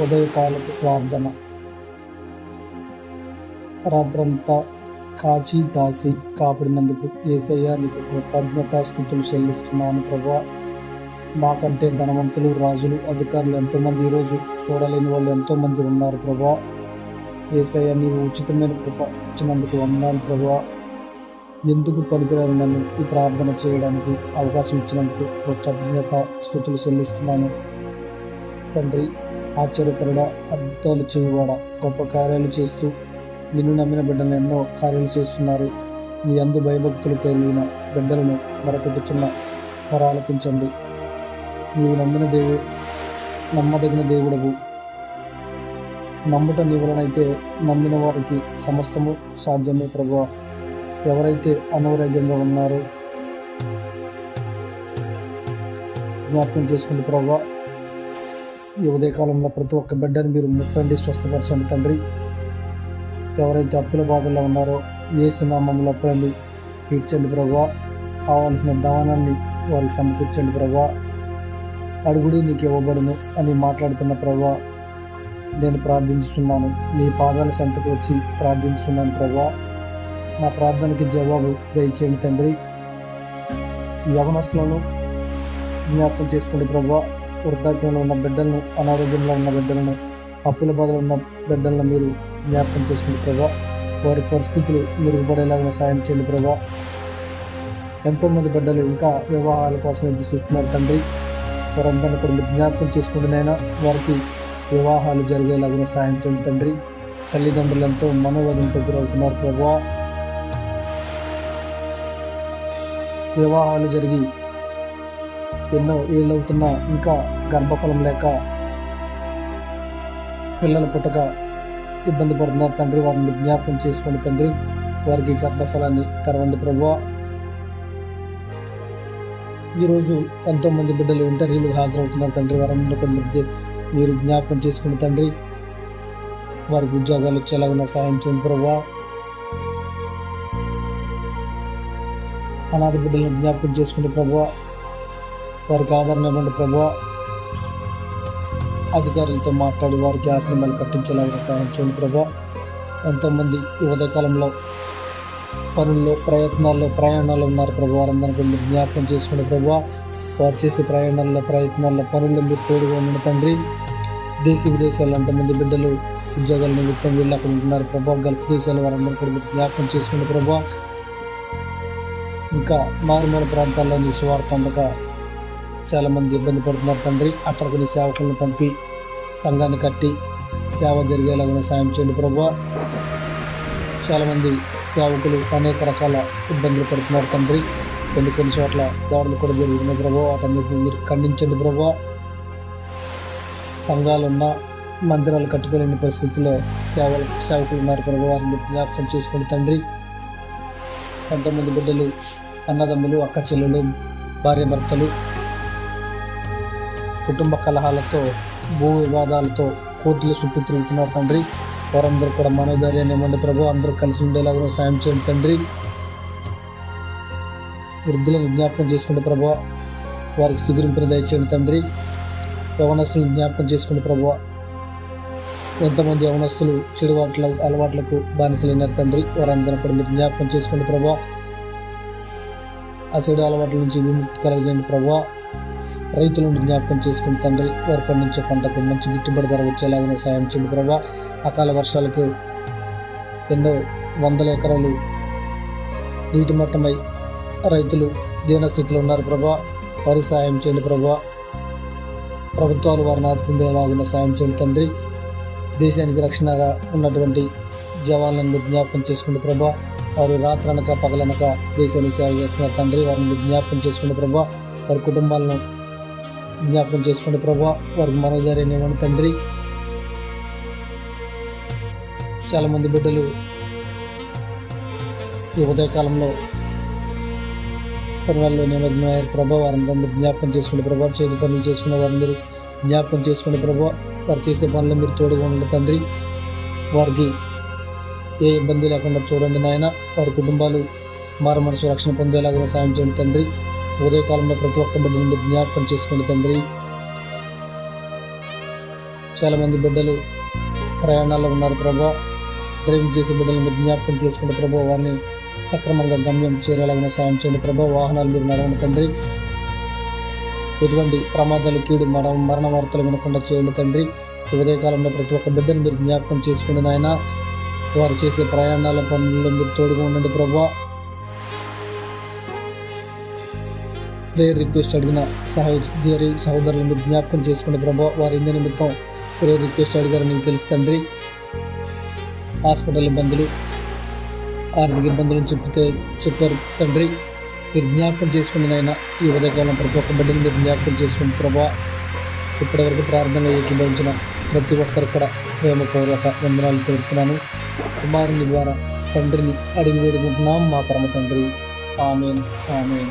ఉదయకాలపు ప్రార్థన. రాత్రంతా కాచి దాసి కాపాడినందుకు ఏసయ్య నీకు కృతజ్ఞత స్థుతులు చెల్లిస్తున్నాను ప్రభా. మాకంటే ధనవంతులు రాజులు అధికారులు ఎంతోమంది ఈరోజు చూడలేని వాళ్ళు ఎంతోమంది ఉన్నారు ప్రభా. ఏసయ్య నీవు ఉచితమైన కృప ఇచ్చినందుకు వందాను ప్రభా. ఎందుకు పనికిరాని నన్ను ఈ ప్రార్థన చేయడానికి అవకాశం ఇచ్చినందుకు కృతజ్ఞత స్థుతులు చెల్లిస్తున్నాను. తండ్రి ఆశ్చర్యకరుడ అద్భుతాలు చేయువాడ గొప్ప కార్యాలు చేస్తూ నిన్ను నమ్మిన బిడ్డలను ఎన్నో కార్యాలు చేస్తున్నారు. మీ అందు భయభక్తులు కలిగిన బిడ్డలను మరపెట్టుచున్న వరాలకించండి నీవు నమ్మిన దేవు నమ్మదగిన దేవుడవు. నమ్ముట నీ వలనైతే నమ్మిన వారికి సమస్తము సాధ్యమే ప్రభు ఎవరైతే అనారోగ్యంగా ఉన్నారో జ్ఞాపకం చేసుకుంటే ప్రభావ ఈ ఉదయకాలంలో ప్రతి ఒక్క బిడ్డను మీరు ముప్పండి స్వస్థపరచండి తండ్రి. ఎవరైతే అప్పుల బాధల్లో ఉన్నారో ఏ సునామంలో అప్పులండి తీర్చండి ప్రభా కావాల్సిన దానాన్ని వారికి సమకూర్చండి ప్రభా అడుగుడి నీకు ఇవ్వబడును అని మాట్లాడుతున్న ప్రభా నేను ప్రార్థించుతున్నాను నీ పాదాల సంతకు వచ్చి ప్రార్థించుతున్నాను ప్రభా నా ప్రార్థనకి జవాబు దయచేయండి తండ్రి. యవనస్తులను జ్ఞాపకం చేసుకోండి ప్రభా వృద్ధాప్యంలో ఉన్న బిడ్డలను అనారోగ్యంలో ఉన్న బిడ్డలను అప్పుల బాధలు ఉన్న బిడ్డలను మీరు జ్ఞాపకం చేసుకోండి ప్రభా. వారి పరిస్థితులు మెరుగుపడేలాగా సాయం చేయండి ప్రభా. ఎంతోమంది బిడ్డలు ఇంకా వివాహాల కోసం ఎదురు చూస్తున్నారు తండ్రి. వారందరిని కూడా మీరు జ్ఞాపకం చేసుకుంటేనైనా వారికి వివాహాలు జరిగేలాగా సాయం చేయండి తండ్రి. తల్లిదండ్రులు ఎంతో మనోవేదంతో గురవుతున్నారు ప్రభా. వివాహాలు జరిగి ఎన్నో ఏళ్ళవుతున్నా ఇంకా గర్భఫలం లేక పిల్లలు పుట్టక ఇబ్బంది పడుతున్నారు. తండ్రి వారిని జ్ఞాపకం చేసుకోండి తండ్రి. వారికి గర్భఫలాన్ని తెరవండి ప్రభు. ఈరోజు ఎంతోమంది బిడ్డలు ఇంటర్వ్యూలు హాజరవుతున్నారు తండ్రి. వారందరూ కూడా మీరు జ్ఞాపకం చేసుకుని తండ్రి. వారికి ఉద్యోగాలు వచ్చేలాగా సాయం చేయండి ప్రభా. అనాథ బిడ్డలను జ్ఞాపకం చేసుకుని ప్రభా. వారికి ఆదరణ ఇవ్వండి ప్రభు అధికారులతో మాట్లాడి వారికి ఆశ్రమాలు కట్టించేలాగా సహాయం చేయండి ప్రభా. ఎంతోమంది యువత కాలంలో పనుల్లో ప్రయత్నాల్లో ప్రయాణాలు ఉన్నారు ప్రభు. వారందరికీ మీరు జ్ఞాపకం చేసుకునే ప్రభు. వారు చేసే ప్రయాణాల్లో ప్రయత్నాల్లో పనుల్లో మీరు తోడుగా ఉండిన తండ్రి. దేశ విదేశాల్లో ఎంతమంది బిడ్డలు ఉద్యోగాల నిమిత్తం వీళ్ళు అక్కడ ఉంటున్నారు ప్రభా. గల్ఫ్ దేశాల వారందరూ కూడా మీరు జ్ఞాపకం చేసుకునే ప్రభా. ఇంకా మారుమూల ప్రాంతాల్లో నీ స్వార్థ అందక చాలామంది ఇబ్బంది పడుతున్నారు తండ్రి. అక్కడ కొన్ని సేవకులను పంపి సంఘాన్ని కట్టి సేవ జరిగేలాగా సాయం చేయండి ప్రభు చాలామంది సేవకులు అనేక రకాల ఇబ్బందులు పడుతున్నారు తండ్రి. కొన్ని కొన్ని చోట్ల దాడులు కూడా జరుగుతున్నాయి ప్రభా వాటన్నిటిని మీరు ఖండించండి ప్రభా సంఘాలున్న మందిరాలు కట్టుకోలేని పరిస్థితుల్లో సేవలు సేవకులు ఉన్నారు ప్రభు. వారిని జ్ఞాపకం చేసుకోండి తండ్రి. కొంతమంది బిడ్డలు అన్నదమ్ములు అక్క చెల్లెలు భార్య భర్తలు కుటుంబ కలహాలతో భూ వివాదాలతో కోర్టుల చుట్టూ తిరుగుతున్నారు తండ్రి. వారందరూ కూడా మనోధైర్యాన్ని ఇవ్వండి ప్రభు. అందరూ కలిసి ఉండేలాగా సాయం చేయండి తండ్రి. వృద్ధులను జ్ఞాపకం చేసుకుంటే ప్రభు. వారికి సిగురింపుని దయచేయండి తండ్రి. యవనస్తులను జ్ఞాపకం చేసుకుంటే ప్రభు. ఎంతమంది యవనస్తులు చెడు వాట్ల అలవాట్లకు బానిసలైనారు తండ్రి. వారందరూ కూడా మీరు జ్ఞాపకం చేసుకోండి ప్రభా. ఆ చెడు అలవాట్ల నుంచి విముక్తి కలగజేయండి ప్రభా. రైతులను జ్ఞాపకం చేసుకుని తండ్రి వారు పండించే పంటకు మంచి గిట్టుబడి ధర వచ్చేలాగా సాయం చేయండి ప్రభా. అకాల వర్షాలకు ఎన్నో వందల ఎకరాలు నీటి మట్టమై రైతులు దీనస్థితిలో ఉన్నారు ప్రభా. వారికి సాయం చేయండి ప్రభా. ప్రభుత్వాలు వారిని ఆదుకుందేలాగా సాయం చేయండి తండ్రి. దేశానికి రక్షణగా ఉన్నటువంటి జవాన్లను జ్ఞాపకం చేసుకుంటే ప్రభా. వారు రాత్రనక పగలనక దేశానికి సేవ చేస్తున్నారు తండ్రి. వారిని జ్ఞాపకం చేసుకుంటే ప్రభా. వారి కుటుంబాలను జ్ఞాపకం చేసుకోండి ప్రభా. వారికి మనోధైర్యాన్ని తండ్రి. చాలామంది బిడ్డలు ఈ ఉదయకాలంలో పనులలో నిమగ్నమయ్యారు ప్రభా. వారిని అందరూ జ్ఞాపకం చేసుకోండి ప్రభా. చేతి పనులు చేసుకునే వారు మీరు జ్ఞాపకం చేసుకోండి ప్రభా. వారు చేసే పనులు మీరు తోడుగా ఉండండి తండ్రి. వారికి ఏ ఇబ్బంది లేకుండా చూడండి నాయన. వారి కుటుంబాలు మారు మనసు రక్షణ పొందేలాగా సాయం చేయండి తండ్రి. ఉదయకాలంలో ప్రతి ఒక్క బిడ్డను మీరు జ్ఞాపకం చేసుకోండి తండ్రి. చాలామంది బిడ్డలు ప్రయాణాల్లో ఉన్నారు ప్రభా. డ్రైవింగ్ చేసే బిడ్డలు మీరు జ్ఞాపకం చేసుకుంటే ప్రభా. వారిని సక్రమంగా గమ్యం చేరేలాగా సాయం చేయండి ప్రభా. వాహనాలు మీరు నడవండి తండ్రి. ఎటువంటి ప్రమాదాలు కీడు మర మరణ వార్తలు వినకుండా చేయండి తండ్రి. ఉదయకాలంలో ప్రతి ఒక్క బిడ్డను మీరు జ్ఞాపకం చేసుకోండి నాయన. వారు చేసే ప్రయాణాల పనుల్లో మీరు తోడుగా ఉండండి ప్రభా. ప్రేయర్ రిక్వెస్ట్ అడిగిన సహోదరి సహోదరుల మీరు జ్ఞాపకం చేసుకునే ప్రభావ వారి ఇందు నిమిత్తం ప్రేయర్ రిక్వెస్ట్ అడిగారు నీకు తెలుసు తండ్రి. హాస్పిటల్ ఇబ్బందులు ఆర్థిక ఇబ్బందులను చెప్తే చెప్పారు తండ్రి. మీరు జ్ఞాపకం చేసుకుని నాయన ఈ ఉదయకాలం ప్రతి ఒక్క బిడ్డను మీరు జ్ఞాపకం చేసుకుని ప్రభా ఇప్పటివరకు ప్రార్థనలో ఏకీభవించిన ప్రతి ఒక్కరు కూడా ప్రేమపూర్వక వందనాలు తెలుపుతున్నాను. కుమారుని ద్వారా తండ్రిని అడిగి వేడుకుంటున్నాం మా పరమ తండ్రి. Amen amen.